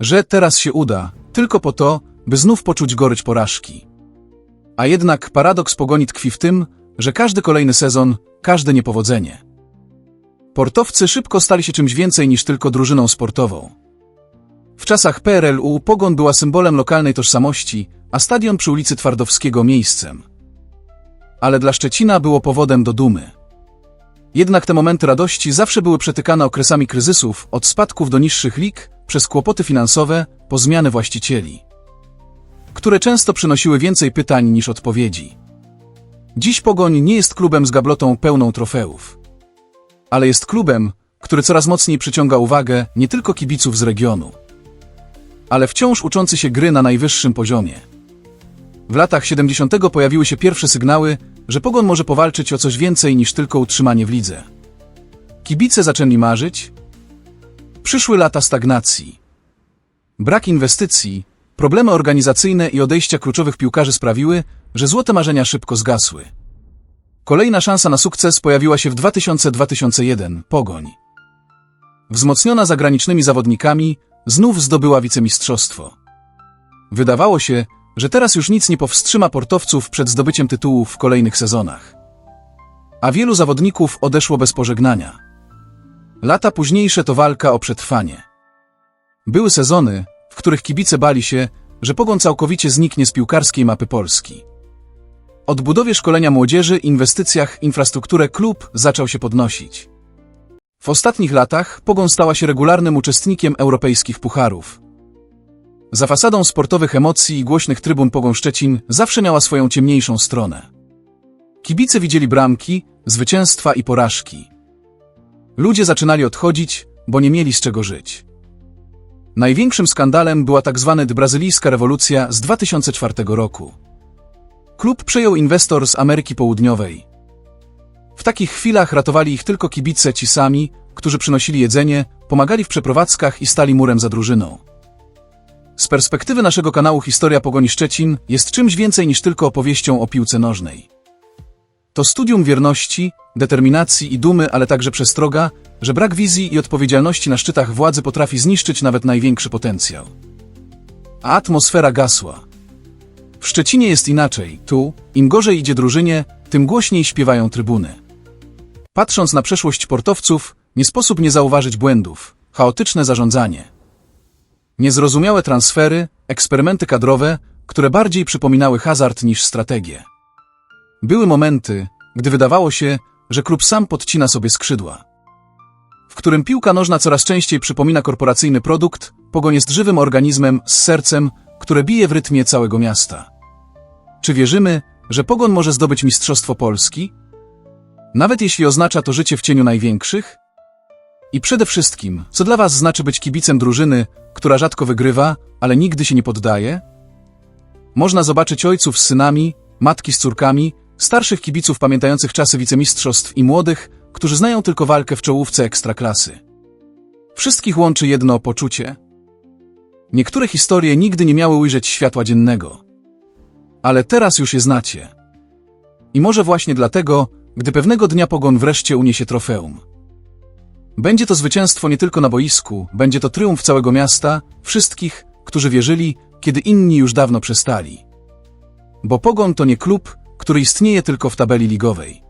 że teraz się uda, tylko po to, by znów poczuć gorycz porażki. A jednak paradoks pogoni tkwi w tym, że każdy kolejny sezon, każde niepowodzenie. Portowcy szybko stali się czymś więcej niż tylko drużyną sportową. W czasach PRL-u Pogoń była symbolem lokalnej tożsamości, a stadion przy ulicy Twardowskiego miejscem. Ale dla Szczecina było powodem do dumy. Jednak te momenty radości zawsze były przetykane okresami kryzysów, od spadków do niższych lig, przez kłopoty finansowe, po zmiany właścicieli, które często przynosiły więcej pytań niż odpowiedzi. Dziś Pogoń nie jest klubem z gablotą pełną trofeów, ale jest klubem, który coraz mocniej przyciąga uwagę nie tylko kibiców z regionu, ale wciąż uczący się gry na najwyższym poziomie. W latach 70. pojawiły się pierwsze sygnały, że Pogoń może powalczyć o coś więcej niż tylko utrzymanie w lidze. Kibice zaczęli marzyć. Przyszły lata stagnacji. Brak inwestycji, problemy organizacyjne i odejścia kluczowych piłkarzy sprawiły, że złote marzenia szybko zgasły. Kolejna szansa na sukces pojawiła się w 2000-2001 Pogoń. Wzmocniona zagranicznymi zawodnikami, znów zdobyła wicemistrzostwo. Wydawało się, że teraz już nic nie powstrzyma portowców przed zdobyciem tytułów w kolejnych sezonach. A wielu zawodników odeszło bez pożegnania. Lata późniejsze to walka o przetrwanie. Były sezony, w których kibice bali się, że Pogoń całkowicie zniknie z piłkarskiej mapy Polski. Odbudowie szkolenia młodzieży, inwestycjach, infrastrukturę klub zaczął się podnosić. W ostatnich latach Pogoń stała się regularnym uczestnikiem europejskich pucharów. Za fasadą sportowych emocji i głośnych trybun Pogoń Szczecin zawsze miała swoją ciemniejszą stronę. Kibice widzieli bramki, zwycięstwa i porażki. Ludzie zaczynali odchodzić, bo nie mieli z czego żyć. Największym skandalem była tak zwana brazylijska rewolucja z 2004 roku. Klub przejął inwestor z Ameryki Południowej. W takich chwilach ratowali ich tylko kibice ci sami, którzy przynosili jedzenie, pomagali w przeprowadzkach i stali murem za drużyną. Z perspektywy naszego kanału Historia Pogoni Szczecin jest czymś więcej niż tylko opowieścią o piłce nożnej. To studium wierności, determinacji i dumy, ale także przestroga, że brak wizji i odpowiedzialności na szczytach władzy potrafi zniszczyć nawet największy potencjał. A atmosfera gasła. W Szczecinie jest inaczej. Tu, im gorzej idzie drużynie, tym głośniej śpiewają trybuny. Patrząc na przeszłość portowców, nie sposób nie zauważyć błędów, chaotyczne zarządzanie. Niezrozumiałe transfery, eksperymenty kadrowe, które bardziej przypominały hazard niż strategię. Były momenty, gdy wydawało się, że klub sam podcina sobie skrzydła. W którym piłka nożna coraz częściej przypomina korporacyjny produkt, Pogoń jest żywym organizmem z sercem, które bije w rytmie całego miasta. Czy wierzymy, że Pogoń może zdobyć Mistrzostwo Polski? Nawet jeśli oznacza to życie w cieniu największych? I przede wszystkim, co dla Was znaczy być kibicem drużyny, która rzadko wygrywa, ale nigdy się nie poddaje? Można zobaczyć ojców z synami, matki z córkami, starszych kibiców pamiętających czasy wicemistrzostw i młodych, którzy znają tylko walkę w czołówce ekstraklasy. Wszystkich łączy jedno poczucie. Niektóre historie nigdy nie miały ujrzeć światła dziennego. Ale teraz już je znacie. I może właśnie dlatego, gdy pewnego dnia Pogoń wreszcie uniesie trofeum. Będzie to zwycięstwo nie tylko na boisku, będzie to triumf całego miasta, wszystkich, którzy wierzyli, kiedy inni już dawno przestali. Bo Pogoń to nie klub, który istnieje tylko w tabeli ligowej.